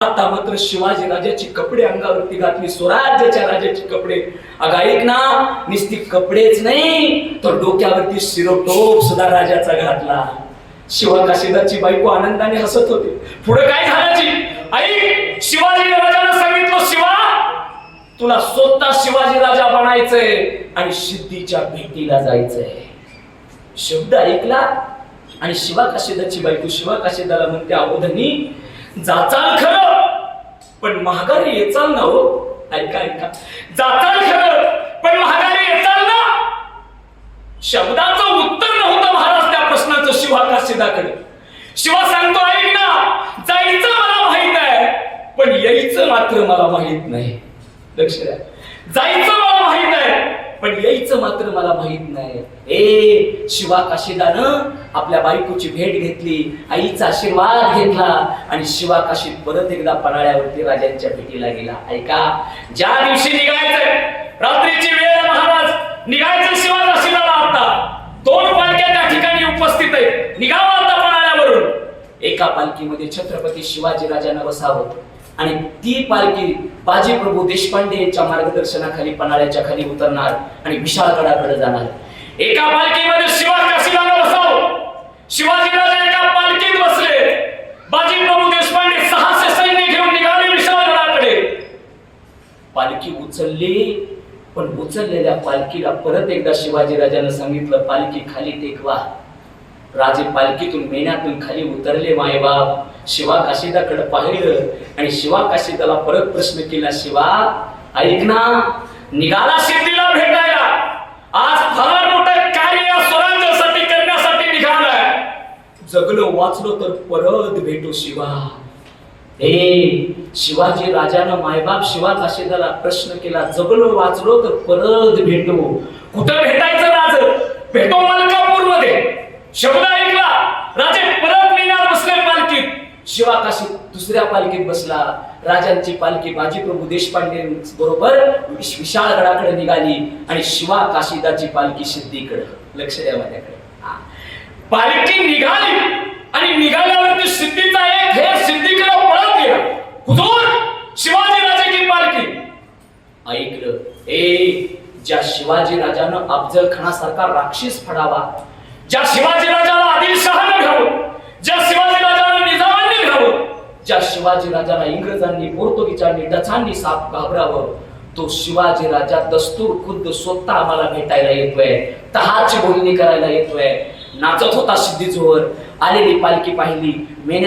आता मात्र शिवाजी राजाची कपडे अंगावरती घातली स्वराज्याच्या राजाची कपडे. अगं ऐक ना नुसती कपडेच नाही तर डोक्यावरती शिरोटोप सुद्धा राजाचा घातला. शिवा काशीदाची बायको आनंदाने हसत होते. पुढे काय झाल्याची आई शिवाजी राजाला सांगितलं शिवा तुला स्वतः शिवाजी राजा बनायचंय आणि सिद्धीच्या भेटीला जायचंय. शब्द ऐकला आणि शिवा काशीदाची बायको शिवा काशीदाला म्हणते अवधनी जाचाल खरं? पण महागारी येचाल ना हो. ऐका ऐका. जाचाल खरं पण महागारी येचाल ना शब्दाचं उत्तर नव्हतं महाराज त्या प्रश्नाचं शिवा काशीदाकडे शिवा सांगतो ऐक ना जायचं मला माहीत आहे पण यायचं मात्र मला माहीत नाही. लक्ष द्या. जायचं मला माहीत आहे पण यायचं मात्र मला माहीत नाही. ए शिवा काशीदानं आपल्या बायकोची भेट घेतली आईचा आशीर्वाद घेतला आणि शिवा काशी परत एकदा पन्हाळ्यावरती राजांच्या भेटीला गेला. ऐका ज्या दिवशी निघायचं रात्रीची वेळ महाराज निघायचं शिवा काशीला आता. दोन पालख्या त्या ठिकाणी उपस्थित आहेत. निघावं आता पन्हाळ्यावरून एका पालखीमध्ये छत्रपती शिवाजी राजांना बसावं आणि ती पालखी बाजी प्रभू देशपांडे यांच्या मार्गदर्शनाखाली पन्हाळ्याच्या खाली उतरणार आणि विशाळगडाकडे जाणार. एका पालखीमध्ये शिवाजीराजे एका पालखीत बसले. देशपांडे सहाशे सैन्य घेऊन निघाले विशाळगडाकडे पालखी उचलली पण उचललेल्या पालखीला परत एकदा शिवाजी राजानं सांगितलं पालखी खाली टेकवा राजे पालखीतून मेण्यातून खाली उतरले मायबाप शिवा काशीदाकडे पाहिलं आणि शिवा काशिदाला परत प्रश्न केला शिवा ऐक ना निघाला सिद्धीला भेटाय जगलो वाचलो तर परत भेटू शिवा. हे शिवाजी राजानं मायबाप शिवा काशीदाला प्रश्न केला जगलो वाचलो तर परत भेटू. कुठं भेटायचं राज? भेटो मलकापूरमध्ये शब्द ऐकला राजे परत मिळणार बसले पालखीत. शिवा काशी दुसऱ्या पालखीत बसला. राजांची पालखी बाजी प्रभू देशपांडे बरोबर विश- विशाळगडाकडे निघाली आणि शिवा काशीदाची पालखी सिद्धीकडे लक्ष द्या माझ्याकडे. पालखी निघाली आणि निघाल्यावरती सिद्धीचा एक हे सिद्धीकडे पळत गेला. हुजूर शिवाजी राजाची पालखी. ऐकलं ए ज्या शिवाजी राजानं अफजल खानासारखा राक्षस फडावा ज्या शिवाजी राजाला आदिलशहानं घ्यावं ज्या शिवाजी राजाला निजामांनी घ्यावं ज्या शिवाजी राजाला इंग्रजांनी पोर्तुगीजांनी डचांनी साप घाबरावं तो शिवाजी राजा दस्तूर खुद्द स्वतः आम्हाला भेटायला येतोय तहाची बोलणी करायला येतोय. नाचत होता सिद्धीजोवर. आलेली पालखी पाहिली. मेन्या